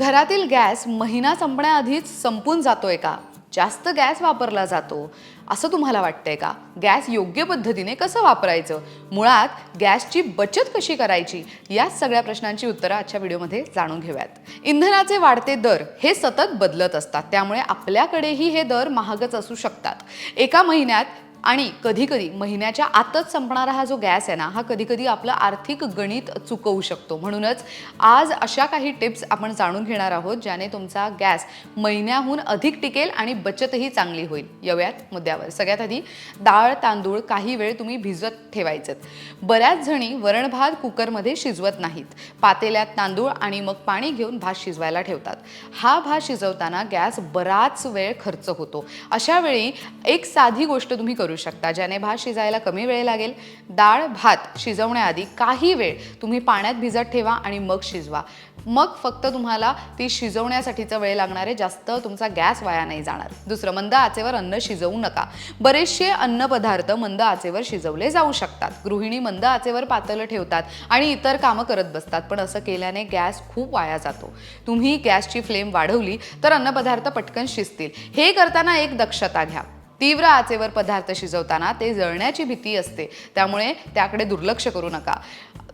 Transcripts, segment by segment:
घरातील गॅस महिना संपण्याआधीच संपून जातोय का? जास्त गॅस वापरला जातो. असं तुम्हाला वाटतंय का? गॅस योग्य पद्धतीने कसं वापरायचं? मुळात गॅसची बचत कशी करायची? या सगळ्या प्रश्नांची उत्तरं आजच्या व्हिडिओमध्ये जाणून घेऊयात. इंधनाचे वाढते दर हे सतत बदलत असतात. त्यामुळे आपल्याकडेही हे दर महागच असू शकतात. एका महिन्यात आणि कधीकधी महिन्याच्या आतच संपणारा हा जो गॅस आहे ना हा कधीकधी आपलं आर्थिक गणित चुकवू शकतो. म्हणूनच आज अशा काही टिप्स आपण जाणून घेणार आहोत ज्याने तुमचा गॅस महिन्याहून अधिक टिकेल आणि बचतही चांगली होईल. येऊयात मुद्द्यावर. सगळ्यात आधी डाळ तांदूळ काही वेळ तुम्ही भिजत ठेवायचेत. बऱ्याच जणी वरण भात कुकरमध्ये शिजवत नाहीत. पातेल्यात तांदूळ आणि मग पाणी घेऊन भात शिजवायला ठेवतात. हा भात शिजवताना गॅस बराच वेळ खर्च होतो. अशा वेळी एक साधी गोष्ट तुम्ही करू शकता. ज्याने भात शिजायला कमी वेळ लागेल डाळ भात शिजवण्याआधी काही वेळ तुम्ही पाण्यात भिजत ठेवा आणि मग शिजवा. मग फक्त तुम्हाला ती शिजवण्यासाठीचा वेळ लागणार आहे. जास्त तुमचा गॅस वाया नाही जाणार. दुसरं मंद आचेवर अन्न शिजवू नका. बरेचसे अन्नपदार्थ मंद आचेवर शिजवले जाऊ शकतात. गृहिणी मंद आचेवर पातळं ठेवतात आणि इतर कामं करत बसतात. पण असं केल्याने गॅस खूप वाया जातो. तुम्ही गॅसची फ्लेम वाढवली तर अन्नपदार्थ पटकन शिजतील. हे करताना एक दक्षता घ्या. तीव्र आचेवर पदार्थ शिजवताना ते जळण्याची भीती असते. त्यामुळे त्याकडे दुर्लक्ष करू नका.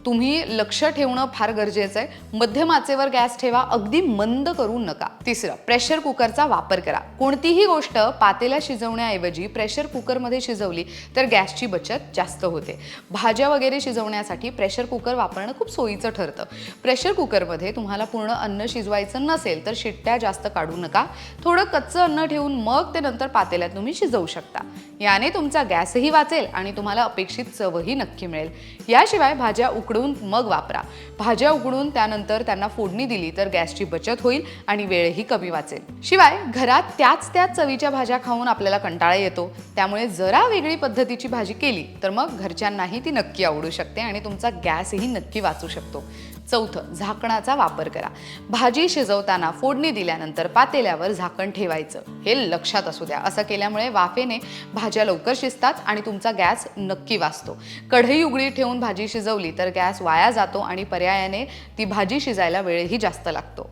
तुम्ही लक्ष ठेवणं फार गरजेचं आहे. मध्यम आचेवर गॅस ठेवा अगदी मंद करू नका. तिसरं प्रेशर कुकरचा वापर करा. कोणतीही गोष्ट पातेल्या शिजवण्याऐवजी प्रेशर कुकरमध्ये शिजवली तर गॅसची बचत जास्त होते. भाज्या वगैरे शिजवण्यासाठी प्रेशर कुकर वापरणं खूप सोयीचं ठरतं. प्रेशर कुकरमध्ये तुम्हाला पूर्ण अन्न शिजवायचं नसेल तर शिट्ट्या जास्त काढू नका. थोडं कच्चं अन्न ठेवून मग ते नंतर पातेल्यात तुम्ही शिजव शकता. याने तुमचा गॅसही वाचेल आणि तुम्हाला अपेक्षित चवही नक्की मिळेल. याशिवाय भाज्या उकडून मग वापरा. भाज्या उकडून त्यानंतर त्यांना फोडणी दिली तर गॅसची बचत होईल आणि वेळही कमी वाचेल. शिवाय घरात त्याच त्याच चवीच्या भाज्या खाऊन आपल्याला कंटाळा येतो. त्यामुळे जरा वेगळी पद्धतीची भाजी केली तर मग घरच्यांनाही ती नक्की आवडू शकते आणि तुमचा गॅसही नक्की वाचू शकतो. चौथं झाकणाचा वापर करा. भाजी शिजवताना फोडणी दिल्यानंतर पातेल्यावर झाकण ठेवायचं. हे लक्षात असू द्या. असं केल्यामुळे वाफेने भाज्या लवकर शिजतात आणि तुमचा गॅस नक्की वाचतो. कढई उघडी ठेवून भाजी शिजवली तर गॅस वाया जातो आणि पर्यायाने ती भाजी शिजायला वेळही जास्त लागतो.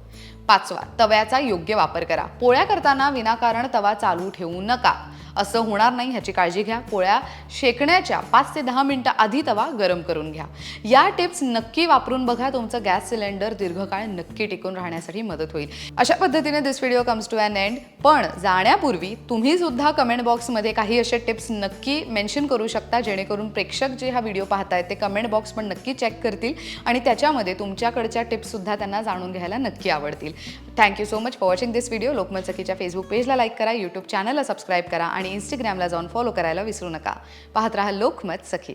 पाचवा तव्याचा योग्य वापर करा. पोळ्या करताना विनाकारण तवा चालू ठेवू नका. असं होणार नाही ह्याची काळजी घ्या. पोळ्या शेकण्याच्या पाच ते दहा मिनटं आधी तवा गरम करून घ्या. या टिप्स नक्की वापरून बघा. तुमचं गॅस सिलेंडर दीर्घकाळ नक्की टिकून राहण्यासाठी मदत होईल. अशा पद्धतीने this video comes to an end पण जाण्यापूर्वी तुम्ही सुद्धा कमेंट बॉक्समध्ये काही असे टिप्स नक्की मेन्शन करू शकता जेणेकरून प्रेक्षक जे हा व्हिडिओ पाहतायत ते कमेंट बॉक्स पण नक्की चेक करतील आणि त्याच्यामध्ये तुमच्याकडच्या टिप्ससुद्धा त्यांना जाणून घ्यायला नक्की आवडतील. Thank you so much for watching this video Lokmat सखीच्या Facebook पेजला लाईक करा यूट्यूब चॅनलला सबस्क्राईब करा आणि आणि इंस्टाग्रामला जाऊन फॉलो करायला विसरू नका. पाहत राहा लोकमत सखी.